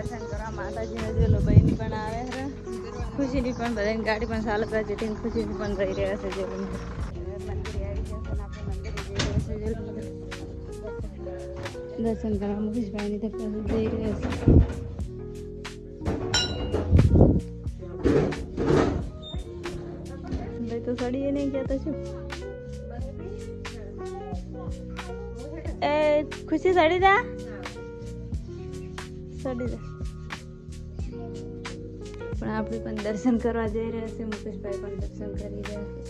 દર્શન કરવા માતાજીને જોયેલો બહેની પણ આવે છે ખુશીની પણ બધાની ગાડી પણ ચાલત રહે જેથી ખુશીની પણ રહી રહ્યા છે જે મંદિર મંદિરે આવી ગયા છે અને આપણે મંદિરે જઈ રહ્યા છે જે લોકો દર્શન કરવા મુકેશભાઈની તરફ જઈ રહ્યા છે ભાઈ તો સડીએ નહીં ગયા તો શું એ ખુશી સડી જા સડી જા પણ આપણે પણ દર્શન કરવા જઈ રહ્યા છે મુકેશભાઈ પણ દર્શન કરી રહ્યા છે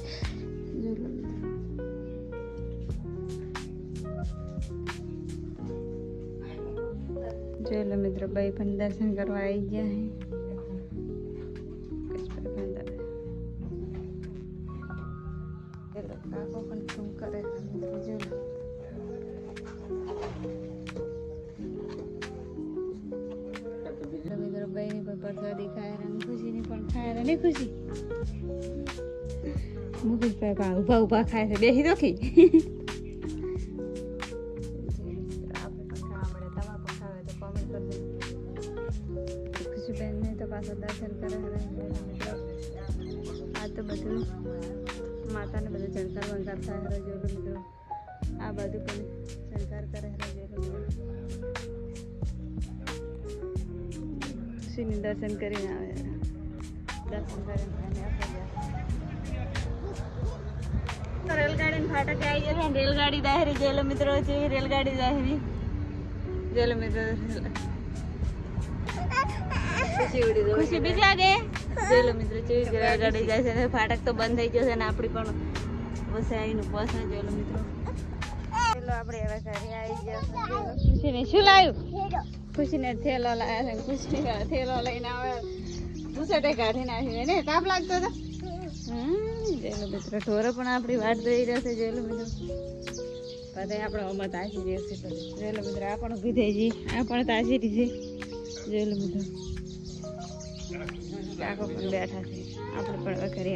જો લો. જોઈ લો મિત્રો ભાઈ પણ દર્શન કરવા આવી ગયા છે મુકેશભાઈ પણ દાદા. જોઈ લો, કાકો પણ શું કરે છે અને ખુશી. મુકેશભાઈ પણ ઊભા ઊભા ખાય છે. બેસી તો ખી. પણ ખાવા મળે તમારે પણ ખાવે તો ને પાછા દર્શન કરે આ તો બધું માતાને બધું ચણકાર વણકાર થાય જોયું મિત્રો આ બધું પણ ચણકાર કરે જોયું ખુશીની દર્શન કરીને આવે. દર્શન કરીને રેલગાડી આવી જશે દાહેરી જેલો મિત્રો છે રેલગાડી દાહેરી જેલો મિત્રો ખુશી બીજી આગે જેલો મિત્રો છે રેલગાડી જાય છે ફાટક તો બંધ થઈ જશે ને આપણી પણ બસ આવીને બસ ને જેલો મિત્રો આપણે હવે ઘરે આવી ગયા ખુશીને શું લાવ્યું ખુશીને થેલો લાવ્યા છે ખુશી થેલો લઈને આવે. ભૂસેટે કાઢી નાખી ને તાપ લાગતો હતો? જેલો મિત્ર, ઢોરો પણ આપણી વાટ જોઈ રહ્યો છે, જેલો મિત્ર. બધા આપણે અમર તાજી રહેશે જેલો મિત્ર, આ પણ ઊભી થઈ જઈ આ પણ તાજી રહી છે, જેલો મિત્ર. આખો પણ બેઠા છે. આપણે પણ ઘરે